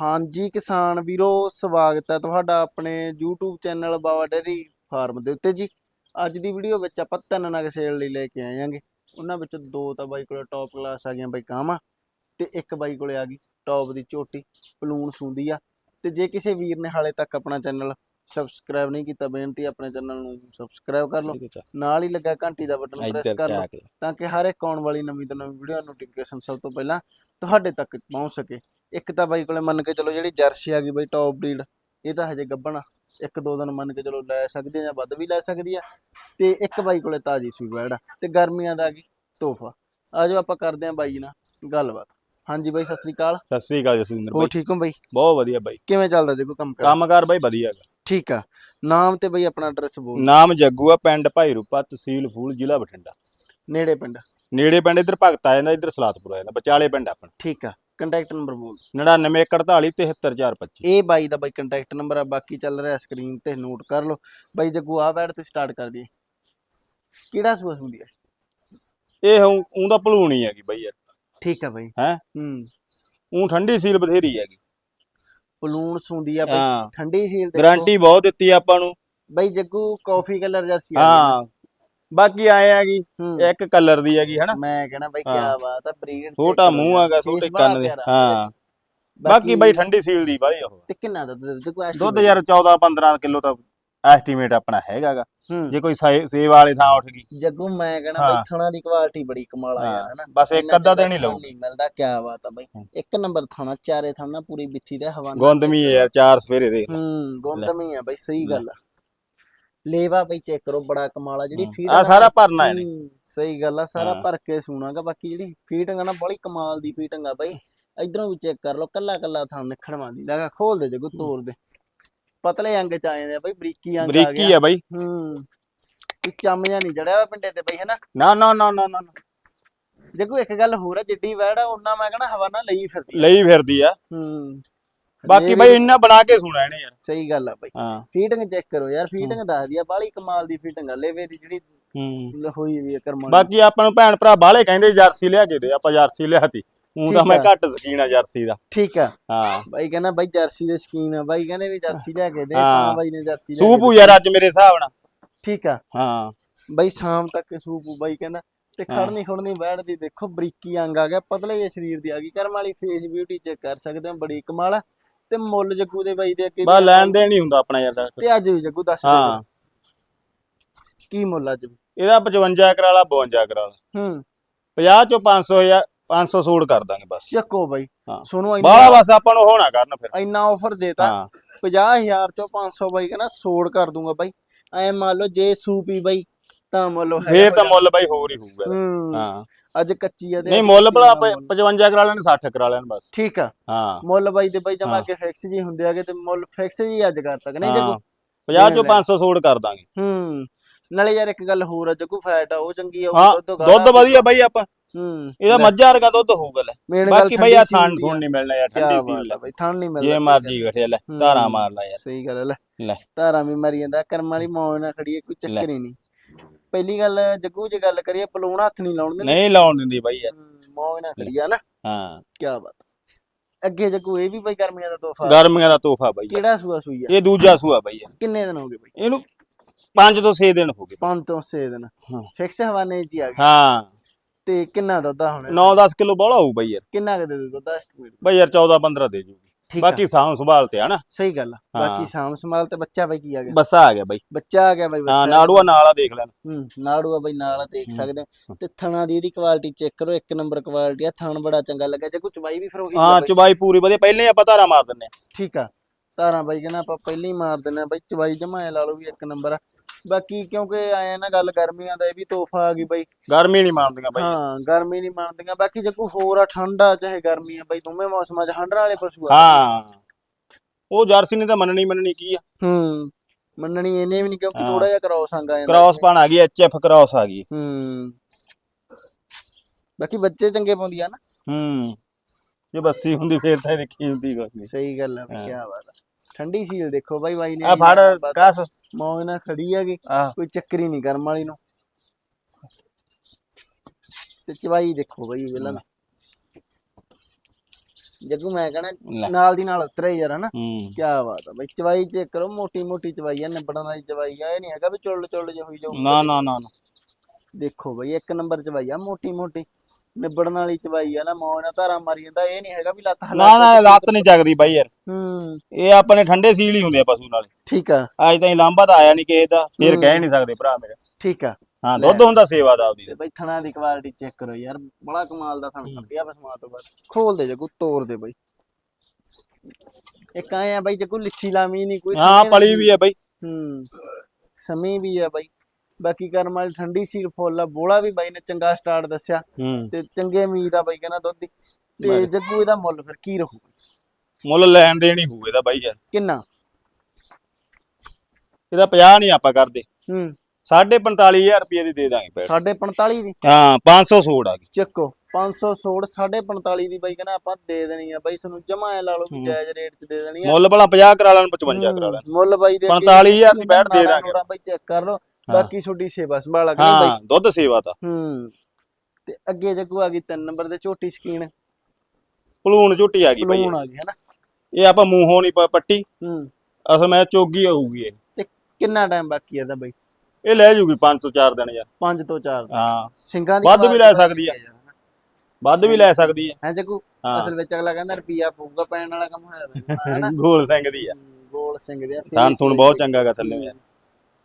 ਹਾਂਜੀ ਕਿਸਾਨ ਵੀਰੋ ਸਵਾਗਤ ਹੈ ਤੁਹਾਡਾ ਆਪਣੇ YouTube channel Bawa dairy farm ਦੇ ਉੱਤੇ ਜੀ। ਅੱਜ ਦੀ ਵੀਡੀਓ ਵਿੱਚ ਆਪਾਂ ਤਿੰਨ ਨਗ ਸੇਲ ਲਈ ਲੈ ਕੇ ਆਏ ਆਂਗੇ ਉਹਨਾਂ ਵਿੱਚ ਦੋ ਤਾਂ ਬਾਈ ਕੋਲੇ ਟੌਪ ਕਲਾਸ ਆ ਗਈਆਂ ਬਾਈ ਕਾਮਾ ਤੇ ਇੱਕ ਬਾਈ ਕੋਲੇ ਆ ਗਈ ਟੌਪ ਦੀ ਝੋਟੀ ਪਲੂਣ ਸੁੰਦੀ ਆ। ਤੇ ਜੇ ਕਿਸੇ ਵੀਰ ਨੇ ਹਾਲੇ ਤੱਕ ਆਪਣਾ ਚੈਨਲ ਸਬਸਕ੍ਰਾਈਬ ਨਹੀਂ ਕੀਤਾ ਬੇਨਤੀ ਆਪਣੇ ਚੈਨਲ ਨੂੰ ਸਬਸਕ੍ਰਾਈਬ ਕਰ ਲਓ। ਨਾਲ ਹੀ ਲੱਗਾ ਘੰਟੀ ਦਾ ਬਟਨ ਪ੍ਰੈਸ ਕਰ ਲਓ ਤਾਂ ਕਿ ਹਰ ਇੱਕ ਆਉਣ ਵਾਲੀ ਨਵੀਂ ਤੋਂ ਨਵੀਂ ਵੀਡੀਓ ਨੋਟੀਫਿਕੇਸ਼ਨ ਸਭ ਤੋਂ ਪਹਿਲਾਂ ਤੁਹਾਡੇ ਤੱਕ ਪਹੁੰਚ ਸਕੇ। ਇੱਕ ਤਾਂ ਬਾਈ ਕੋਲੇ ਮੰਨ ਕੇ ਚਲੋ ਜਿਹੜੀ ਜਰਸੀ ਆ ਗਈ ਬਾਈ ਟੌਪ ਬਰੀਡ ਇਹ ਤਾਂ ਹਜੇ ਗੱਭਣ ਇੱਕ ਦੋ ਦਿਨ ਮੰਨ ਕੇ ਚਲੋ ਲੈ ਸਕਦੇ ਆ ਜਾਂ ਵੱਧ ਵੀ ਲੈ ਸਕਦੀ ਆ। ਤੇ ਇੱਕ ਬਾਈ ਕੋਲੇ ਤਾਜੀ ਸੂਈ ਬੈੜ ਤੇ ਗਰਮੀਆਂ ਦਾ ਆ ਗਈ ਤੋਹਫਾ। ਆਜੋ ਆਪਾਂ ਕਰਦੇ ਆ ਬਾਈ ਨਾਲ ਗੱਲਬਾਤ। ਹਾਂਜੀ ਬਾਈ ਸਤਿ ਸ੍ਰੀ ਅਕਾਲ। ਸਤਿ ਸ੍ਰੀ ਅਕਾਲ ਜਸਵਿੰਦਰ ਹੋ ਬਾਈ। ਠੀਕ ਹੋ ਬਾਈ? ਬਹੁਤ ਵਧੀਆ ਬਾਈ। ਕਿਵੇਂ ਚੱਲਦਾ ਕੋਈ ਕੰਮ ਕਰ? ਕੰਮਕਾਰ ਬਾਈ ਵਧੀਆ ਹੈਗਾ। ਠੀਕ ਆ। ਨਾਮ ਤੇ ਬਾਈ ਆਪਣਾ ਐਡਰੈਸ ਬੋਲ ਨਾਮ ਜੱਗੂ ਆ ਪਿੰਡ ਭਾਈ ਰੂਪਾ ਤਹਿਸੀਲ ਫੂਲ ਜ਼ਿਲ੍ਹਾ ਬਠਿੰਡਾ। ਨੇੜੇ ਪਿੰਡ। ਨੇੜੇ ਪਿੰਡ ਇੱਧਰ ਭਗਤ ਆ ਜਾਂਦਾ ਇੱਧਰ ਸਲਾਤਪੁਰ ਆ ਜਾਂਦਾ ਵਿਚਾਲੇ ਪਿੰਡ ਆਪਣਾ। ਠੀਕ ਆ। ਕੰਟੈਕਟ ਨੰਬਰ ਬੋਲ 9948 73425 ਇਹ ਬਾਈ ਦਾ ਬਾਈ ਕੰਟੈਕਟ ਨੰਬਰ ਆ ਬਾਕੀ ਚੱਲ ਰਿਹਾ ਸਕਰੀਨ ਤੇ ਨੋਟ ਕਰ ਲਓ। ਬਾਈ ਜੱਗੂ ਆ ਬੈਠ ਤੇ ਸਟਾਰਟ ਕਰ ਦਈਏ। ਕਿਹੜਾ ਸੂਆ ਹੁੰਦੀ ਹੈ ਇਹ ਉਹ ਦਾ ਭਲੂਣੀ ਹੈਗੀ ਬਾਈ ਯਾਰ। ਠੀਕ ਆ ਬਾਈ। ਹੈਂ? ਹੂੰ। ਉਹ ਠੰਡੀ ਸੀਲ ਬਥੇਰੀ ਹੈਗੀ। ਪਲੂਣ ਸੁੰਦੀ ਆ ਬਾਈ। ਹਾਂ। ਠੰਡੀ ਸੀਲ ਤੇ ਗਾਰੰਟੀ ਬਹੁਤ ਦਿੱਤੀ ਆਪਾਂ ਨੂੰ। ਬਾਈ ਜੱਗੂ ਕਾਫੀ ਕਲਰ ਜਰਸੀ ਹਾਂ। ਬਾਕੀ ਆਏ ਹੈਗੀ ਹੂੰ। ਇੱਕ ਕਲਰ ਦੀ ਹੈਗੀ ਹਨਾ? ਮੈਂ ਕਹਿਣਾ ਬਾਈ ਕੀ ਹਾਂ। ਬਾਤ ਆ ਬਰੀਡ ਛੋਟਾ ਮੂੰਹ ਹੈਗਾ ਛੋਟੇ ਕੰਨ ਦੇ। ਹਾਂ। ਬਾਕੀ ਬਾਈ ਠੰਡੀ ਸੀਲ ਦੀ ਬਾਲੀ ਉਹ। ਤੇ ਕਿੰਨਾ ਦਾ? ਦੁੱਧ ਕੋਈ ਦੁੱਧ ਯਾਰ 14 15 ਕਿਲੋ ਤਾਂ ਐਸਟੀਮੇਟ ਆਪਣਾ ਹੈਗਾਗਾ। ਹੂੰ। ਜੇ ਕੋਈ ਸੇਵ ਵਾਲੇ ਥਾਂ ਉੱਠ ਗਈ। ਜੱਗੂ ਮੈਂ ਕਹਿਣਾ ਬਾਈ ਹਾਂ। ਥਣਾ ਦੀ ਕੁਆਲਿਟੀ ਬੜੀ ਕਮਾਲ ਆ ਯਾਰ ਹਾਂ, ਹਨਾ? ਬਸ ਇੱਕ ਇੰਨਾ ਅੱਧਾ ਚੰਗਾ ਦਿਨ ਹੀ ਥਣ ਲਊ ਨਹੀਂ ਮਿਲਦਾ ਕੀ ਬਾਤ ਆ ਬਾਈ। ਹੂੰ। ਇੱਕ ਨੰਬਰ ਥਾਣਾ ਚਾਰੇ ਥਾਣਾ ਪੂਰੀ ਬਿੱਥੀ ਦਾ ਹਵਾਨਾ। ਗੁੰਦਮੀ ਹੈ ਯਾਰ ਚਾਰ ਸਵੇਰੇ ਦੇ। ਹੂੰ ਗੁੰਦਮੀ ਆ ਬਾਈ ਸਹੀ। ਗੱਲ ਆ। ਲੇਵਾ ਬਈ ਚੈੱਕ ਕਰੋ ਬੜਾ ਕਮਾਲ ਆ ਜਿਹੜੀ ਫੀਡ ਆ ਸਾਰਾ ਭਰਨਾ ਹੈ ਹੂੰ, ਸਹੀ ਗੱਲ ਆ ਸਾਰਾ। ਭਰ ਕੇ ਸੁਣਾਗਾ ਬਾਕੀ ਜਿਹੜੀ ਫੀਟਿੰਗ ਆ ਨਾ ਬੜੀ ਕਮਾਲ ਦੀ ਫੀਟਿੰਗ ਆ ਬਾਈ। ਇਧਰੋਂ ਵੀ ਚੈੱਕ ਕਰ ਲਓ ਕੱਲਾ ਕੱਲਾ ਥਾਂ ਨਿਖੜਵਾ ਦੀ ਲਗਾ ਖੋਲ ਦੇ ਜਗੂ ਤੋੜ ਦੇ। ਪਤਲੇ ਅੰਗ ਚ ਆ ਜਾਂਦੇ ਆ ਬਾਈ ਬਰੀਕੀ ਅੰਗ ਆ ਬਰੀਕੀ ਗਿਆ। ਆ ਬਾਈ। ਹੂੰ ਕੋਈ ਚੰਮ ਜਾਂ ਨਹੀਂ ਜੜਿਆ ਪਿੰਡੇ ਤੇ ਬਈ ਹਨਾ? ਨਾ ਨਾ ਨਾ ਨਾ ਨਾ। ਜਗੂ ਇੱਕ ਗੱਲ ਹੋਰ ਆ ਜਿੱਡੀ ਵੈੜ ਆ ਉਹਨਾਂ ਮੈਂ ਕਹਣਾ ਹਵਾ ਨਾਲ ਲਈ ਫਿਰਦੀ। ਲਈ ਫਿਰਦੀ ਆ। ਹੂੰ। ਬਾਕੀ ਬਾਈ ਇੰਨਾ ਬਣਾ ਕੇ ਸੁਣਾ ਇਹਨੇ ਯਾਰ। ਸਹੀ ਗੱਲ ਆ ਬਾਈ। ਹਾਂ। ਫੀਟਿੰਗ ਚੈੱਕ ਕਰੋ ਯਾਰ ਫੀਟਿੰਗ ਦੱਸਦੀ ਆ ਬਾਲੀ ਕਮਾਲ ਦੀ ਫੀਟਿੰਗ ਆ ਲੇਵੇ ਦੀ ਜਿਹੜੀ ਹੂੰ। ਹੋਈ ਵੀ ਕਰਮਾਂ ਬਾਕੀ ਆਪਾਂ ਨੂੰ ਭੈਣ ਭਰਾ ਬਾਹਲੇ ਕਹਿੰਦੇ ਜਰਸੀ ਲਿਆ ਕੇ ਦੇ ਆਪਾਂ ਜਰਸੀ ਲਿਆਤੀ। ਉਹ ਤਾਂ ਮੈਂ। ਘੱਟ ਸਕੀਨ ਆ ਜਰਸੀ ਦਾ। ਠੀਕ ਆ। ਹਾਂ। ਬਾਈ ਕਹਿੰਦਾ ਬਾਈ ਜਰਸੀ ਦੇ ਸ਼ਕੀਨ ਆ ਬਾਈ ਕਹਿੰਦੇ ਵੀ ਜਰਸੀ ਲਿਆ ਕੇ ਦੇ ਹਾਂ। ਤਾਂ ਬਾਈ ਨੇ ਜਰਸੀ ਲਿਆ ਸੂਪੂ। ਯਾਰ ਅੱਜ ਮੇਰੇ ਹਿਸਾਬ ਨਾਲ। ਠੀਕ ਆ। ਹਾਂ। ਬਾਈ ਸ਼ਾਮ ਤੱਕ ਸੂਪੂ ਬਾਈ ਕਹਿੰਦਾ ਤੇ। ਖੜਨੀ ਖੜਨੀ ਬੈਠਦੀ ਦੇਖੋ ਬਰੀਕੀ ਅੰਗ ਆ ਗਿਆ ਪਤਲੇ ਜਿਹੇ ਸਰੀਰ ਦੀ ਆ ਗਈ। ਕਰਮ ਵਾਲੀ ਫੇਸ ਬਿਊਟੀ ਚੈੱਕ ਕਰ ਸਕਦੇ ਹੋ ਬੜੀ ਕਮਾਲ ਆ। ਤੇ ਮੁੱਲ ਜੱਗੂ ਦੇ ਬਾਈ ਦੇ ਅੱਗੇ ਬਾ ਲੈਣ ਦੇਣ ਨਹੀਂ ਹੁੰਦਾ ਆਪਣਾ ਯਾਰ। ਤੇ ਅੱਜ ਵੀ ਜੱਗੂ ਦੱਸ ਹਾਂ। ਕੀ ਮੁੱਲ ਅੱਜ ਇਹਦਾ 55 ਕਰਾ ਲਾ 52 ਕਰਾ ਲਾ ਹੂੰ। 50 ਚੋਂ 500 ਹਜ਼ਾਰ 500 ਸੂਟ ਕਰ ਦਾਂਗੇ ਬਸ। ਚੱਕੋ ਬਾਈ। ਹਾਂ। ਸੁਣੋ ਇੰਨਾ ਬਸ ਆਪਾਂ ਨੂੰ ਹੋਣਾ ਕਰਨ ਫਿਰ। ਇੰਨਾ ਆਫਰ ਦੇਤਾ ਹਾਂ। 50000 ਚੋਂ 500 ਬਾਈ ਕਹਿੰਦਾ ਸੋੜ ਕਰ ਦੂੰਗਾ ਬਾਈ। ਐ ਮੰਨ ਲਓ ਜੇ ਸੂਪੀ ਬਾਈ। ਤਾਂ ਮੁੱਲ ਹੈਗਾ ਫੇਰ ਤਾਂ ਹੋ ਮੁੱਲ ਬਾਈ ਹੋਰ ਹੀ ਹੋਊਗਾ। ਹੂੰ। ਹਾਂ। ਅੱਜ ਕੱਚੀ ਆ ਤੇ ਨਹੀਂ ਮੁੱਲ ਭਲਾ ਦਾ ਮੁੱਲ। 55 ਕਰਾ ਲੈਣ 60 ਕਰਾ ਲੈਣ ਬਸ। ਠੀਕ ਆ। ਹਾਂ। ਮੁੱਲ ਬਾਈ ਦੇ ਬਾਈ ਜਮਾ ਹਾਂ। ਕੇ ਫਿਕਸ ਜੀ ਹੁੰਦੇ ਆਗੇ ਤੇ ਮੁੱਲ ਫਿਕਸ ਜੀ ਅੱਜ ਕਰ ਤੱਕ ਨਹੀਂ ਹਾਂ। ਜੱਗੂ? 50 ਚੋਂ ਲੈ। 500 ਸੂਟ ਕਰ ਦਾਂਗੇ। ਹੂੰ। ਨਾਲੇ ਯਾਰ ਇੱਕ ਗੱਲ ਹੋਰ ਆ ਜੱਗੂ ਫੈਟ ਆ ਉਹ ਚੰਗੀ ਆ ਹਾਂ, ਉਹ ਦੁੱਧ ਵਧੀਆ ਬਾਈ ਆਪਾਂ। ਹੂੰ। ਇਹਦਾ ਮੱਝਾਂ ਵਰਗਾ ਦੁੱਧ ਹੋਊਗਾ ਲੈ। ਬਾਕੀ ਬਾਈ ਆ ਠੰਡੀ ਥਾਂ ਸੀਲ ਦੀ ਸੁਣ ਨਹੀਂ ਮਿਲਣਾ ਯਾਰ ਠੰਡੀ ਆ ਲੈ। ਬਾਈ ਥਣ ਨਹੀਂ ਮਿਲਦਾ ਜੇ ਮਰਜ਼ੀ ਗਠਿਆ ਲੈ ਹੂੰ। ਧਾਰਾ ਮਾਰ ਲੈ ਯਾਰ। ਸਹੀ ਗੱਲ ਲੈ ਲੈ। ਧਾਰਾਂ ਵੀ ਮਰੀ ਜਾਂਦਾ ਕਰਮ ਵਾਲੀ ਮੌਜ ਨਾਲ ਖੜੀ ਹੈ ਕੋਈ। ਚੱਕਰ ਹੀ ਨਹੀਂ। ਪਹਿਲੀ ਗੱਲ ਜੱਗੂ ਜੇ ਗੱਲ ਕਰੀਏ ਪਲੂਣ ਹੱਥ ਨਹੀਂ ਲਾਉਣ ਦਿੰਦੇ। ਨਹੀਂ ਲਾਉਣ ਦਿੰਦੀ ਬਾਈ ਯਾਰ। ਮੌਜ ਨਾਲ ਖੜੀ ਆ ਨਾ। ਹਾਂ। ਕੀ ਬਾਤ। ਅੱਗੇ ਜੱਗੂ ਇਹ ਵੀ ਬਾਈ ਗਰਮੀਆਂ ਦਾ ਤੋਹਫਾ। ਗਰਮੀਆਂ ਦਾ ਤੋਹਫਾ ਬਾਈ ਕਿਹੜਾ ਸੂਆ ਸੂਈ ਆ? ਇਹ ਦੂਜਾ ਸੂਆ ਬਾਈ ਯਾਰ। ਕਿੰਨੇ ਦਿਨ ਹੋ ਗਏ ਬਾਈ? ਇਹਨੂੰ 5 ਤੋਂ 6 ਦਿਨ ਹੋ ਗਏ। ਪੰਜ ਤੋਂ 6 ਦਿਨ। ਫਿਕਸ ਹਵਾਨੇ ਚ ਹੀ ਆ ਗਏ। ਹਾਂ। ਤੇ ਕਿੰਨਾ ਦੁੱਧ ਆ ਹੁਣ? 9-10 ਕਿਲੋ ਬੋਲਾ ਹੋਊ ਬਾਈ ਯਾਰ। ਕਿੰਨਾ ਕੁ ਦੇ ਦੇ ਦੁੱਧ ਐਸਟੀਮੇਟ ਬਾਈ ਯਾਰ 14-15 ਦੇ ਜੂਗੀ। ਠੀਕ ਆ। ਬਾਕੀ ਸਾਂਭ ਸੰਭਾਲ ਤੇ ਹਨਾ ਸਹੀ ਗੱਲ ਆ। ਹਾਂ। ਬਾਕੀ ਸ਼ਾਮ ਸਮਾਲ ਤੇ ਬੱਚਾ ਬਾਈ ਕੀ ਆ ਗਿਆ? ਬੱਸਾ ਆ ਗਿਆ ਬਾਈ। ਬੱਚਾ ਆ ਗਿਆ ਬਾਈ ਹਾਂ ਬੱਚਾ ਨਾੜੂਆ ਨਾਲ ਆ ਦੇਖ ਲੈਣ। ਹੂੰ ਨਾੜੂਆ ਬਾਈ ਨਾਲ ਆ, ਦੇਖ ਹੂੰ। ਸਕਦੇ ਹੋ ਤੇ ਥਣਾ ਦੀ ਇਹਦੀ ਕੁਆਲਿਟੀ ਚੈੱਕ ਕਰੋ ਇੱਕ ਨੰਬਰ ਕੁਆਲਿਟੀ ਆ। ਥਣ ਬੜਾ ਚੰਗਾ ਲੱਗਾ ਜੇ ਕੋਈ ਚਵਾਈ ਵੀ ਫਿਰ ਉਹੀ ਹਾਂ ਆ ਬਾਈ। ਚੁਬਾਈ ਪੂਰੀ ਵਧੀਆ। ਪਹਿਲੇ ਹੀ ਆਪਾਂ ਧਾਰਾ ਮਾਰ ਦਿੰਨੇ ਆ। ਠੀਕ ਆ। ਤਾਰਾਂ ਬਾਈ ਕਹਿੰਦਾ ਆਪਾਂ ਪਹਿਲਾਂ ਹੀ ਮਾਰ ਦਿੰਨੇ ਆ ਬਾਈ। ਚਵਾਈ ਜਮਾ ਲਾ ਲਓ ਵੀ ਇੱਕ ਨੰਬਰ ਆ। ਬਾਕੀ ਕਿਉਂਕਿ ਆਇਆ ਨਾ ਗੱਲ ਗਰਮੀਆਂ ਦਾ ਇਹ ਵੀ ਤੋਹਫਾ ਆ ਗਈ ਬਾਈ। ਗਰਮੀ ਨਹੀਂ ਮਾਰਦੀਆਂ ਬਾਈ। ਹਾਂ ਗਰਮੀ ਨਹੀਂ ਮੰਨਦੀਆਂ। ਬਾਕੀ ਜੇ ਕੋਈ ਹੋਰ ਆ ਠੰਡਾ ਚਾਹੇ ਗਰਮੀ ਆ ਬਾਈ ਦੋਵੇਂ ਮੌਸਮਾਂ 'ਚ ਹੰਡਰ ਵਾਲੇ ਪਸ਼ੂ ਆ। ਹਾਂ। ਉਹ ਜਰਸੀ ਨੇ ਤਾਂ ਮੰਨਣੀ ਮੰਨਣੀ ਕੀ ਆ? ਹੂੰ ਮੰਨਣੀ ਇਹਨੇ ਵੀ ਨਹੀਂ ਕਿਉਂਕਿ। ਥੋੜਾ ਜਿਹਾ ਕ੍ਰਾਸ ਆਂਗਾ ਜਾਂਦਾ ਕ੍ਰਾਸ ਪਾਣ ਆ ਗਈ ਐਚਐਫ ਕ੍ਰਾਸ ਆ ਗਈ। ਹੂੰ। ਬਾਕੀ ਬੱਚੇ ਚੰਗੇ ਪਾਉਂਦੀ ਆ ਨਾ। ਹੂੰ। ਜੇ ਬੱਸੀ ਹੁੰਦੀ ਫੇਰ ਤਾਂ ਇਹਦੀ ਕੀਮਤੀ ਕੋਈ ਨਹੀਂ ਸਹੀ ਗੱਲ ਆ ਹਾਂ। ਕੀ ਬਾਤ ਆ। ਠੰਡੀ ਸੀਲ ਦੇਖੋ ਬਾਈ ਬਾਈ ਨੇ ਆ ਫੜ ਕਾਸ। ਮੌਜ ਨਾਲ ਖੜੀ ਹੈਗੀ। ਆ। ਕੋਈ ਚੱਕਰ ਨਹੀਂ ਕਰਮ ਵਾਲੀ ਨੂੰ। ਤੇ ਚਵਾਈ ਦੇਖੋ ਬਾਈ ਪਹਿਲਾਂ ਤਾਂ। ਜੱਗੂ ਮੈਂ ਕਹਣਾ ਲੈ। ਨਾਲ ਦੀ ਨਾਲ ਉਤਰਿਆ ਯਾਰ ਹਨਾ? ਹੂੰ। ਕੀ ਬਾਤ ਆ ਬਈ। ਚਵਾਈ ਚੈੱਕ ਕਰੋ ਮੋਟੀ ਮੋਟੀ ਚਵਾਈ ਆ ਨਿਬੜਨ ਵਾਲੀ ਚਵਾਈ ਆ। ਇਹ ਨਹੀਂ ਹੈਗਾ ਵੀ ਚੁੱਲ ਚੁੱਲ ਜਿਹੀ ਹੋਈ ਜਾਊ। ਨਾ ਨਾ ਨਾ ਨਾ। ਦੇਖੋ ਬਈ ਇੱਕ ਨੰਬਰ ਚਵਾਈ ਆ ਮੋਟੀ ਮੋਟੀ ਨਿਬੜਨ ਵਾਲੀ ਚਵਾਈ ਆ ਨਾ ਮੌਜ ਨਾਲ ਧਾਰਾ ਮਾਰੀ ਜਾਂਦਾ ਇਹ ਨਹੀਂ ਹੈਗਾ ਵੀ ਲੱਤ ਹਲਾ ਨਾ ਨਾ ਲੱਤ ਨਹੀਂ ਚੱਕਦੀ ਬਾਈ ਯਾਰ। ਹੂੰ। ਇਹ ਆਪਣੇ ਠੰਡੇ ਸੀਲ ਹੀ ਹੁੰਦੇ ਆ ਪਸ਼ੂ ਨਾਲੇ। ਠੀਕ ਆ। ਅੱਜ ਤਾਈਂ ਲਾਂਬਾ ਤਾਂ ਆਇਆ ਨਹੀਂ ਕਿਸੇ ਦਾ ਫਿਰ। ਕਹਿ ਨਹੀਂ ਸਕਦੇ ਭਰਾ ਮੇਰੇ। ਠੀਕ ਆ। ਹਾਂ ਦੁੱਧ ਹੁੰਦਾ ਸੇਵਾ ਦਾ ਆਪਦੀ ਤੇ ਬਈ ਥਣਾ ਦੀ ਕੁਆਲਿਟੀ ਚੈੱਕ ਕਰੋ ਯਾਰ ਬੜਾ ਕਮਾਲ ਦਾ ਥਣ। ਕੱਢਿਆ ਬਸ ਮਾਂ ਤੋਂ ਬਾਅਦ। ਖੋਲ ਦੇ ਜੱਗੂ ਤੋੜ ਦੇ ਬਈ। ਇੱਕ ਆਏ ਆ ਬਈ ਜੱਗੂ ਲਿੱਸੀ ਲਾਮੀ ਨਹੀਂ ਕੋਈ ਹਾਂ ਪਲੀ ਵੀ ਹੈ ਬਾਈ। ਹੂੰ। ਸਮੀ ਵੀ ਆ ਬਾਈ। ਬਾਕੀ ਕਰਮ ਵਾਲੀ ਠੰਡੀ ਸੀਲ ਫੁੱਲ ਆ ਬੋਲਾ ਵੀ ਬਾਈ ਨੇ ਚੰਗਾ ਸਟਾਰਟ ਦੱਸਿਆ ਤੇ ਚੰਗੇ ਉਮੀਦ ਆ ਬਾਈ ਕਹਿੰਦਾ ਦੁੱਧ ਦੀ। ਤੇ। ਜੱਗੂ ਇਹਦਾ ਮੁੱਲ ਫਿਰ ਕੀ ਰਹੂ ਮੁੱਲ ਲੈਣ ਦੇਣ ਹੀ ਹੋਊ ਇਹਦਾ ਬਾਈ ਯਾਰ। ਕਿੰਨਾ? ਇਹਦਾ 50 ਨਹੀਂ ਆਪਾਂ ਕਰਦੇ। ਹੂੰ। 45000 ਰੁਪਏ ਦੀ ਦੇ ਦਾਂਗੇ ਪੈੜ 45 ਦੀ? ਹਾਂ 500 ਸੋੜ ਆ ਗਈ। ਚੱਕੋ 500 ਸੋੜ 45 ਦੀ ਬਾਈ ਕਹਿੰਦਾ ਆਪਾਂ ਦੇ ਦੇਣੀ ਆ। ਬਾਈ ਤੁਹਾਨੂੰ ਜਮਾ ਐ ਲਾ ਲਓ ਵੀ। ਜਾਇਜ਼ ਰੇਟ 'ਚ ਦੇ ਦੇਣੀ ਆ। ਮੁੱਲ ਭਲਾ 50 ਕਰਾ ਲੈਣ 55 ਕਰਾ ਲੈਣ। ਮੁੱਲ ਬਾਈ ਦੇ 45,000 ਦੀ ਬੈਠ ਦੇ ਦਾਂਗੇ। ਬਾਈ ਚੈੱਕ ਕਰ ਲਓ। ਬਾਕੀ ਛੋਟੀ ਸੇਵਾ ਸੰਭਾਲ ਅਗਲੇ ਬਾਈ? ਹਾਂ ਦੁੱਧ ਸੇਵਾ ਦਾ ਹੂੰ ਤੇ ਅੱਗੇ ਜੱਗੂ ਆ ਗਈ ਤਿੰਨ ਨੰਬਰ ਦੇ ਝੋਟੀ ਸਕੀਨ। ਭਲੂਣ ਝੋਟੀ ਆ ਗਈ ਬਾਈ ਪਲੂਣ ਆ ਗਈ ਹੈਨਾ? ਇਹ ਆਪਾਂ ਮੂੰਹੋਂ ਨਹੀਂ ਪੱਟੀ। ਹੂੰ। ਅਸਲ ਮੈਂ ਚੋਗੀ ਹੋਊਗੀ ਇਹ। ਤੇ ਕਿੰਨਾ ਟਾਈਮ ਬਾਕੀ ਹੈ ਇਹਦਾ ਬਾਈ? ਇਹ ਲੈ ਜੂਗੀ 5 ਤੋਂ 4 ਦਿਨ ਯਾਰ। 5 ਤੋਂ 4 ਹਾਂ। ਸਿੰਘਾਂ ਦੀ ਵੱਧ ਵੀ ਲੈ ਸਕਦੀ ਆ। ਵੱਧ ਵੀ ਲੈ ਸਕਦੀ ਹੈ ਹੈ ਜੱਗੂ ਹਾਂ। ਅਸਲ ਵਿੱਚ ਅਗਲਾ ਕਹਿੰਦਾ ਰੁਪਿਆ ਪਊਗਾ ਪੈਣ ਵਾਲਾ ਕੰਮ ਹੋਇਆ ਵਾ ਹੈਨਾ? ਗੋਲ ਸਿੰਘ ਦੀ ਆ। ਗੋਲ ਸਿੰਘ ਦੇ ਆ, ਫਿਰ ਥਣ ਥੁਣ ਬਹੁਤ ਬਾਈ। ਚੰਗਾ ਗਾ ਥੱਲੇ ਯਾਰ।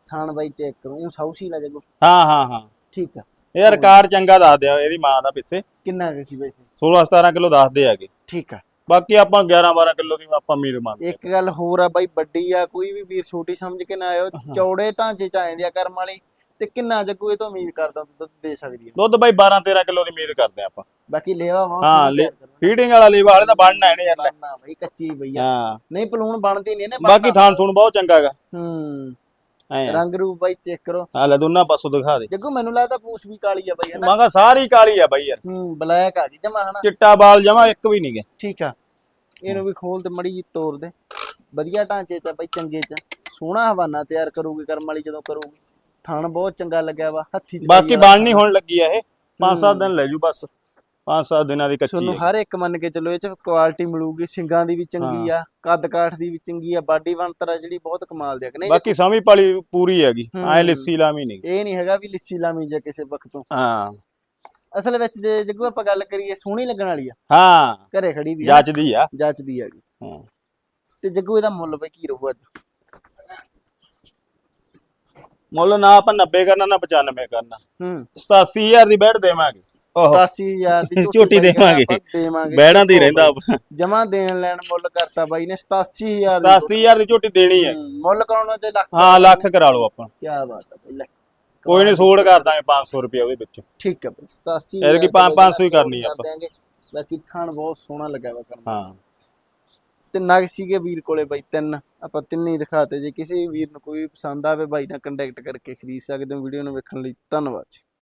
ਥਾਣ ਬਾਈ ਚੈੱਕ ਕਰੂੰ ਸਾਊਸੀ ਲਾ ਜੱਗੂ। ਹਾਂ ਹਾਂ ਹਾਂ। ਠੀਕ ਆ। ਇਹ ਰਿਕਾਰਡ ਚੰਗਾ ਦੱਸ ਦਿਆ ਇਹਦੀ ਮਾਂ ਦਾ ਪਿੱਛੇ। ਕਿੰਨਾ ਕੁ ਸੀ ਬਾਈ 16 17 ਕਿਲੋ ਦੱਸਦੇ ਹੈਗੇ। ਠੀਕ ਆ। ਬਾਕੀ ਆਪਾਂ 11 12 ਕਿਲੋ ਦੀ ਆਪਾਂ ਉਮੀਦ ਮੰਨਦੇ ਇੱਕ ਗੱਲ ਹੋਰ ਆ ਬਾਈ ਵੱਡੀ ਆ ਕੋਈ ਵੀ ਵੀਰ ਛੋਟੀ ਸਮਝ ਕੇ ਨਾ ਆਇਓ ਚੌੜੇ ਢਾਂਚੇ ਚ ਆਏ ਆ ਕਰਮ ਵਾਲੀ ਤੇ ਕਿੰਨਾ ਜੱਗੂ ਇਹ ਤੋਂ ਉਮੀਦ ਕਰਦਾ ਦੁੱਧ ਦੇ ਸਕਦੀ ਹੈ ਦੁੱਧ ਬਾਈ 12 13 ਕਿਲੋ ਦੀ ਉਮੀਦ ਕਰਦੇ ਆਪਾਂ। ਬਾਕੀ ਲੇਵਾ ਬਹੁਤ ਹਾਂ। ਫੀਡਿੰਗ ਵਾਲਾ ਲੇਵਾ ਵਾਲੇ ਤਾਂ ਬਣਨਾ ਇਹਨੇ ਯਾਰ। ਬਣਨਾ ਬਾਈ ਕੱਚੀ ਬਈ ਹਾਂ। ਨਹੀਂ ਪਲੂਣ ਬਣਦੀ ਨਹੀਂ ਨੇ ਬਾਕੀ ਥਾਣ ਥੁਣ ਬਹੁਤ ਚੰਗਾ ਗਾ ਹੂੰ। ਐ ਰੰਗ ਰੂਪ ਬਾਈ ਚੈੱਕ ਕਰੋ। ਆ ਲੈ ਦੋਨਾਂ ਪਾਸੋਂ ਦਿਖਾ ਦੇ। ਜੱਗੂ ਮੈਨੂੰ ਲੱਗਦਾ ਪੂਛ ਵੀ ਕਾਲੀ ਆ ਬਾਈ ਹਨਾ? ਮਾਂਗਾ ਸਾਰੀ ਕਾਲੀ ਆ ਬਾਈ ਯਾਰ। ਹੂੰ ਬਲੈਕ ਆ ਗਈ ਜਮਾ ਹਨਾ? ਚਿੱਟਾ ਬਾਲ ਜਮਾ ਇੱਕ ਵੀ ਨਹੀਂ ਗੇ। ਠੀਕ ਆ। ਇਹਨੂੰ ਵੀ ਖੋਲ ਤੇ ਮੜੀ ਜੀ ਤੋੜ ਦੇ। ਵਧੀਆ ਢਾਂਚੇ ਚ ਆ ਬਾਈ ਚੰਗੇ ਚ ਸੋਹਣਾ ਹਵਾਨਾ ਤਿਆਰ ਕਰੂਗੀ ਕਰਮ ਵਾਲੀ ਜਦੋਂ ਕਰੂਗੀ। ਥਣ ਬਹੁਤ ਚੰਗਾ ਲੱਗਿਆ ਵਾ ਹੱਥੀ ਚ ਬਾਕੀ ਬਣਨੀ ਹੁਣ ਲੱਗੀ ਆ ਇਹ। 5-7 ਦਿਨ ਲੈ ਜੂ ਬਸ। 5-7 ਦਿਨਾਂ ਦੀ ਕੱਚੀ ਤੁਹਾਨੂੰ ਹੈ। ਹਰ ਇੱਕ ਮੰਨ ਕੇ ਚੱਲੋ ਇਹ ਚ ਕੁਆਲਿਟੀ ਮਿਲੂਗੀ ਸਿੰਗਾਂ ਦੀ ਵੀ ਚੰਗੀ ਆ ਕੱਦ ਕਾਠ ਦੀ ਵੀ ਚੰਗੀ ਆ ਬਾਡੀ ਬਣਤਰ ਆ ਜਿਹੜੀ ਬਹੁਤ ਕਮਾਲ ਦੀ ਆ ਕਿ ਨਹੀਂ? ਬਾਕੀ ਸਮੀ ਪਾਲੀ ਪੂਰੀ ਹੈਗੀ। ਐ ਲਿੱਸੀ ਲਾਮੀ ਨਹੀਂ। ਇਹ ਨਹੀਂ ਹੈਗਾ ਵੀ ਲਿੱਸੀ ਲਾਮੀ ਜਾਂ ਕਿਸੇ ਵਕਤ ਤੋਂ। ਹਾਂ। ਅਸਲ ਵਿੱਚ ਜੇ ਜੱਗੂ ਆਪਾਂ ਗੱਲ ਕਰੀਏ ਸੋਹਣੀ ਲੱਗਣ ਵਾਲੀ ਆ। ਹਾਂ। ਘਰੇ ਖੜੀ ਵੀ ਆ। ਜੱਚਦੀ ਆ। ਜੱਚਦੀ ਆ ਹਾਂ। ਤੇ ਜੱਗੂ ਇਹਦਾ ਮੁੱਲ ਬਈ ਕੀ ਰਹੂ ਅੱਜ? ਮੁੱਲ ਨਾ ਆਪਾਂ 90 ਕਰਨਾ ਨਾ 95 ਕਰਨਾ। ਹੂੰ। 87000 ਦੀ ਬੈਠ ਦੇਵਾਂਗੇ। ਓਹੋ। 87000 ਦੀ ਝੋਟੀ ਦੇਵਾਂਗੇ। ਆਪਾਂ ਦੇਵਾਂਗੇ। ਬੈੜਾਂ ਦੀ ਰਹਿੰਦਾ ਜਮਾ ਦੇਣ ਲੈਣ ਮੁੱਲ ਕਰਤਾ ਬਾਈ ਨੇ 87000 ਦੀ 87000 ਦੀ ਝੋਟੀ ਦੇਣੀ ਹੈ ਹੂੰ, ਮੁੱਲ ਕਰਾਉਣਾ ਤੇ ਲੱਖ ਹਾਂ ਲੱਖ ਕਰਾ ਲਓ ਆਪਾਂ। ਕੀ ਬਾਤ ਹੈ ਬਈ ਲੈ। ਕੋਈ ਨਹੀਂ ਸੋੜ ਕਰ ਦਾਂਗੇ 500 ਰੁਪਏ ਉਹਦੇ ਵਿੱਚੋਂ। ਠੀਕ ਹੈ ਬਈ 87 ਐਤਕੀ ਪੰਜ- ਪੰਜ ਸੌ ਹੀ ਕਰਨੀ ਆ ਆਪਾਂ। ਬਾਕੀ ਥਾਣ ਬਹੁਤ ਸੋਹਣਾ ਲੱਗਾ ਵਾ ਕਰਮ ਹਾਂ। ਤੇ ਨਗ ਸੀਗੇ ਵੀਰ ਕੋਲੇ ਬਾਈ ਤਿੰਨ। ਆਪਾਂ ਤਿੰਨੇ ਹੀ ਦਿਖਾਤੇ। ਜੇ ਕਿਸੇ ਵੀ ਵੀਰ ਨੂੰ ਕੋਈ ਪਸੰਦ ਆਵੇ ਬਾਈ ਨਾਲ ਕੰਟੈਕਟ ਕਰਕੇ ਖਰੀਦ ਸਕਦੇ ਹੋ। ਵੀਡੀਓ ਨੂੰ ਵੇਖਣ ਲਈ ਧੰਨਵਾਦ ਜੀ।